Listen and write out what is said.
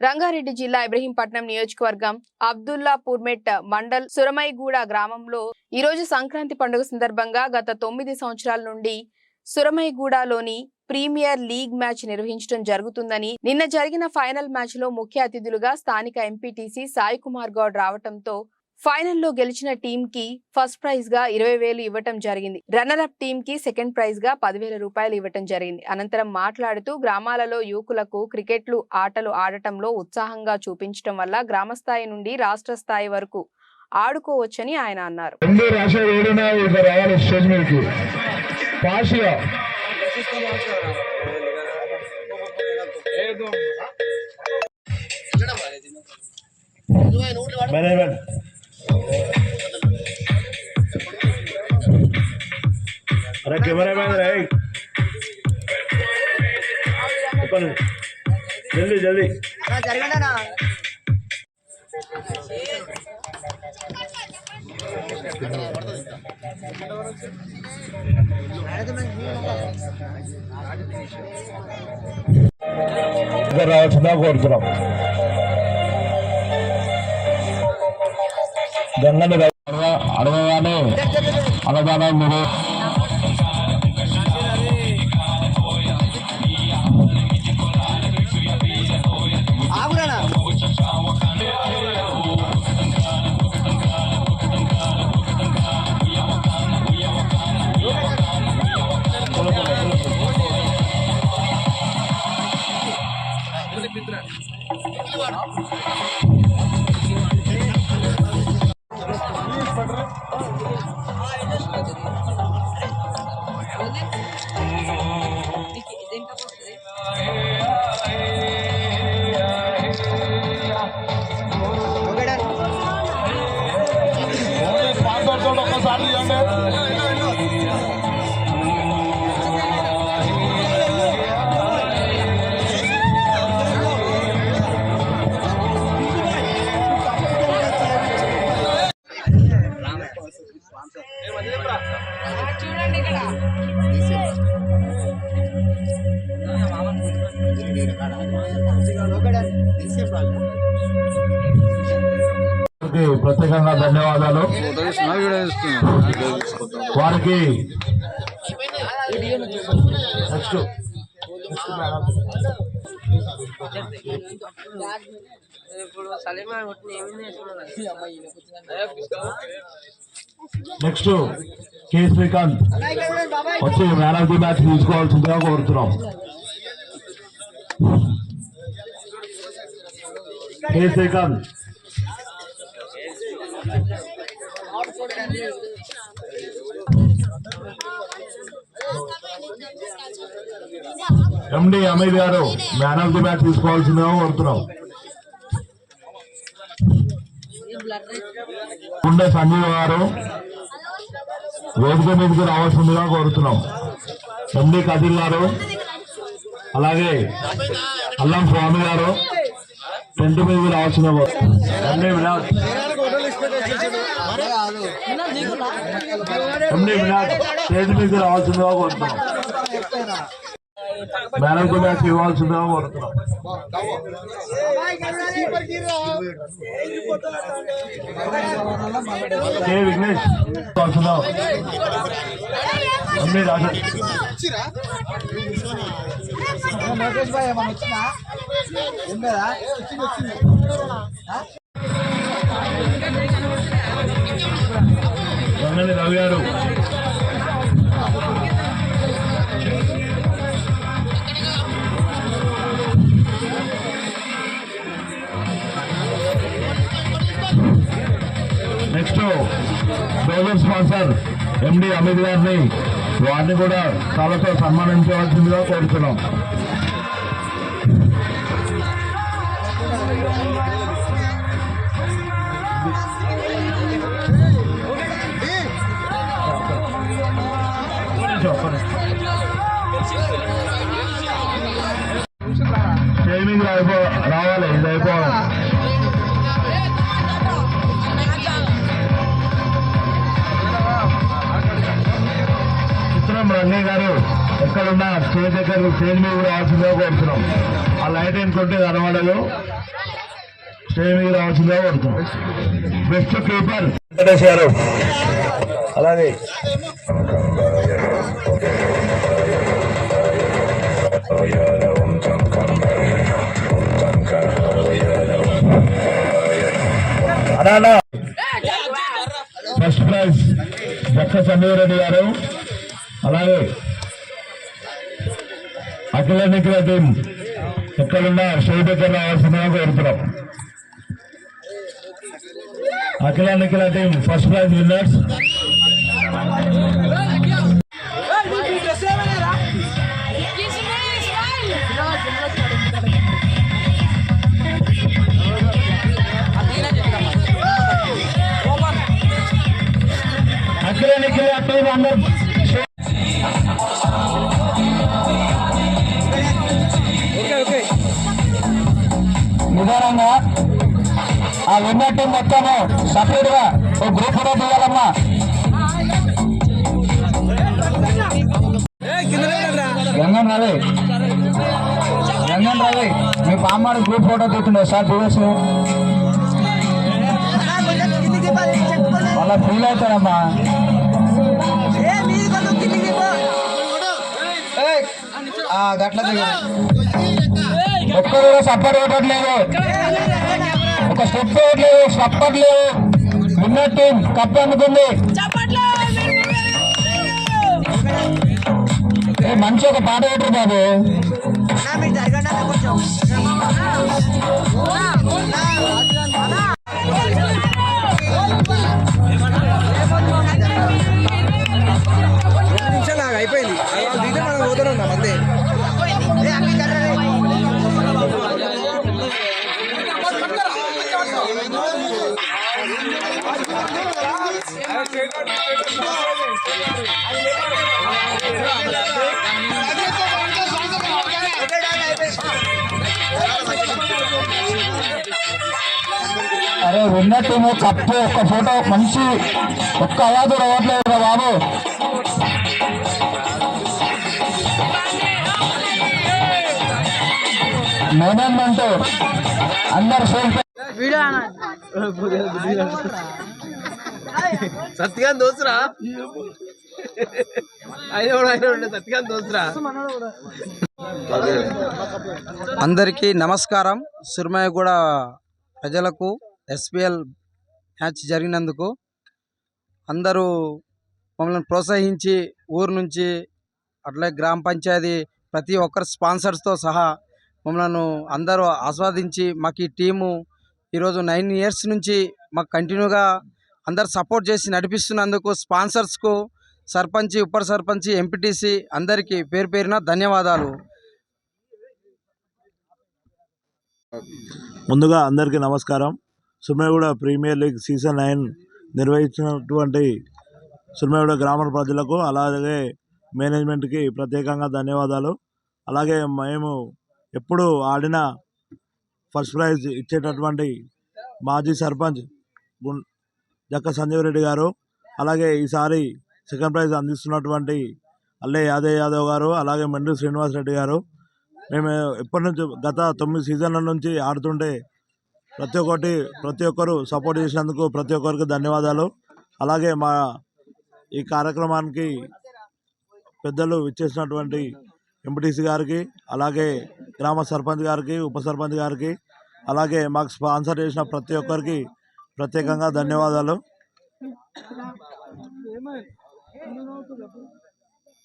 రంగారెడ్డి జిల్లా ఇబ్రహీంపట్నం నియోజకవర్గం అబ్దుల్లాపూర్మెట్ మండల్ సురమైగూడ గ్రామంలో ఈ రోజు సంక్రాంతి పండుగ సందర్భంగా గత తొమ్మిది సంవత్సరాల నుండి సురమైగూడలోని ప్రీమియర్ లీగ్ మ్యాచ్ నిర్వహించడం జరుగుతుందని నిన్న జరిగిన ఫైనల్ మ్యాచ్లో ముఖ్య అతిథులుగా స్థానిక ఎంపీటీసీ సాయి కుమార్ గౌడ్ రావటంతో ఫైనల్లో గెలిచిన టీం కి ఫస్ట్ ప్రైజ్గా ఇరవై వేలు ఇవ్వటం జరిగింది. రన్నర్ అప్ టీం కి సెకండ్ ప్రైజ్గా పదివేల రూపాయలు ఇవ్వటం జరిగింది. అనంతరం మాట్లాడుతూ గ్రామాలలో యువకులకు క్రికెట్లు ఆటలు ఆడటంలో ఉత్సాహంగా చూపించడం వల్ల గ్రామ స్థాయి నుండి రాష్ట్ర స్థాయి వరకు ఆడుకోవచ్చని ఆయన అన్నారు. రెండు రాష్ట్ర ఏడున్నా ఇక్కడ రావాలి స్టేజ్ మీదకి పాషిగా మేనేజ్మెంట్ गंगा में अड़वे वाले अलग वाला मेरे ప్రత్యేకంగా ధన్యవాదాలు. వారికి నెక్స్ట్. ఇప్పుడు సలీమా కొట్టిన ఏమైంది నెక్స్ట్ కె శ్రీకాంత్. వచ్చి మ్యాన్ ఆఫ్ ది మ్యాచ్ తీసుకోవాల్సిందిగా కోరుతున్నాం. కె శ్రీకాంత్. ఎండి అమీద్ గారు మ్యాన్ ఆఫ్ ది మ్యాచ్ తీసుకోవాల్సిందిగా కోరుతున్నాం. ఉండే సంజీవ్ గారు వేదిక మీదకి రావాల్సిందిగా కోరుతున్నాం. ఎండి కదిల్ గారు అలాగే అల్లం స్వామి గారు టెంట్ మీదకి రావాల్సిందిగా కోరుతున్నాం M D Vinayak M D Vinayak stage మీదకి రావాల్సిందిగా కోరుతున్నాం ది మ్యాచ్ ఇవ్వాల్సిందిగా కోరుతున్నాం కే విఘ్నేష్ కోరుతున్నాం ఎండి రాజా లోకేష్ బాయ్ ఏమన్నా వచ్చిందా ఏం లేదా వచ్చింది వచ్చింది Ravi garu next dozer sponsor M D Amit గారిని వారిని కూడా చాలాతో సన్మానించవలసిందిగా కోరుతున్నాం రంగయ్య గారు ఎక్కడున్న స్టేజ్ దగ్గర స్టేజ్ మీద రావాల్సిందిగా కోరుతున్నాం. ఆ లైట్ ఎన్నుకుంటే కనబడదు స్టేజ్ మీద రావాల్సిందిగా కోరుతున్నాం. Best keeper Venkatesh garu. అలాగే. అన్నా ఫస్ట్ ప్రైజ్ జక్క సంజయ్ రెడ్డి గారు. అలాగే అఖిల నిఖిల టీం ఎక్కడున్నా షో దగ్గర రావాల్సిందిగా కోరుతున్నాం Akhila Nikhila team first prize winners నిదానంగా ఆ విన్నర్ టీం మొత్తము సపరేట్గా ఒక గ్రూప్ ఫోటో తీయాలమ్మా. రంగన్ రవి. రంగన్ రవి మీ పామాడు గ్రూప్ ఫోటో తీస్తుండే సార్ చూడొచ్చు వాళ్ళ ఫీల్ అవుతారమ్మా గట్ల ఒక్కరు కూడా సపోర్ట్ ఇవ్వట్లేదు. ఒక స్టెప్ వేయట్లేదు సపోర్ట్ లేదు విన్నర్ టీం కప్ అందుకుంది. మంచి ఒక పాట పెట్టరు బాబు. అరే విన్నర్ టీం కప్పు ఒక్క ఫోటో మంచి ఒక్క అవార్డు రావట్లేదు రా బాబు. అందరు ఆయన కూడా ఆయన ఉండే సత్తిగాని దోస్తురా? అందరికీ నమస్కారం. సురమయ్యగూడ ప్రజలకు ఎస్పిఎల్ మ్యాచ్ జరిగినందుకు అందరూ మమ్మల్ని ప్రోత్సహించి ఊరు నుంచి అట్లే గ్రామ పంచాయతీ ప్రతి ఒక్కరు స్పాన్సర్స్తో సహా మమ్మల్ని అందరూ ఆస్వాదించి మాకు ఈ టీము ఈరోజు నైన్ ఇయర్స్ నుంచి మాకు కంటిన్యూగా అందరు సపోర్ట్ చేసి నడిపిస్తున్నందుకు స్పాన్సర్స్కు సర్పంచి ఉప సర్పంచి ఎంపీటీసీ అందరికీ పేరు పేరున ధన్యవాదాలు. ముందుగా అందరికీ నమస్కారం. Sumeguda premier league season nine నిర్వహించినటువంటి సుమేగూడ గ్రామ ప్రజలకు అలాగే మేనేజ్మెంట్కి ప్రత్యేకంగా ధన్యవాదాలు. అలాగే మేము ఎప్పుడు ఆడిన ఫస్ట్ ప్రైజ్ ఇచ్చేటటువంటి మాజీ సర్పంచ్ గుం జక్క సంజీవ్ రెడ్డి గారు అలాగే ఈసారి సెకండ్ ప్రైజ్ అందిస్తున్నటువంటి అల్లే యాదవ్ యాదవ్ గారు అలాగే మండ్రి శ్రీనివాస్ రెడ్డి గారు. మేము ఎప్పటి నుంచి గత తొమ్మిది సీజన్ల నుంచి ఆడుతుంటే ప్రతి ఒక్కటి ప్రతి ఒక్కరు సపోర్ట్ చేసినందుకు ప్రతి ఒక్కరికి ధన్యవాదాలు. అలాగే మా ఈ కార్యక్రమానికి పెద్దలు ఇచ్చేసినటువంటి ఎంపీటీసీ గారికి అలాగే గ్రామ సర్పంచ్ గారికి ఉప సర్పంచ్ గారికి అలాగే మాకు స్పాన్సర్ చేసిన ప్రతి ఒక్కరికి ప్రత్యేకంగా ధన్యవాదాలు.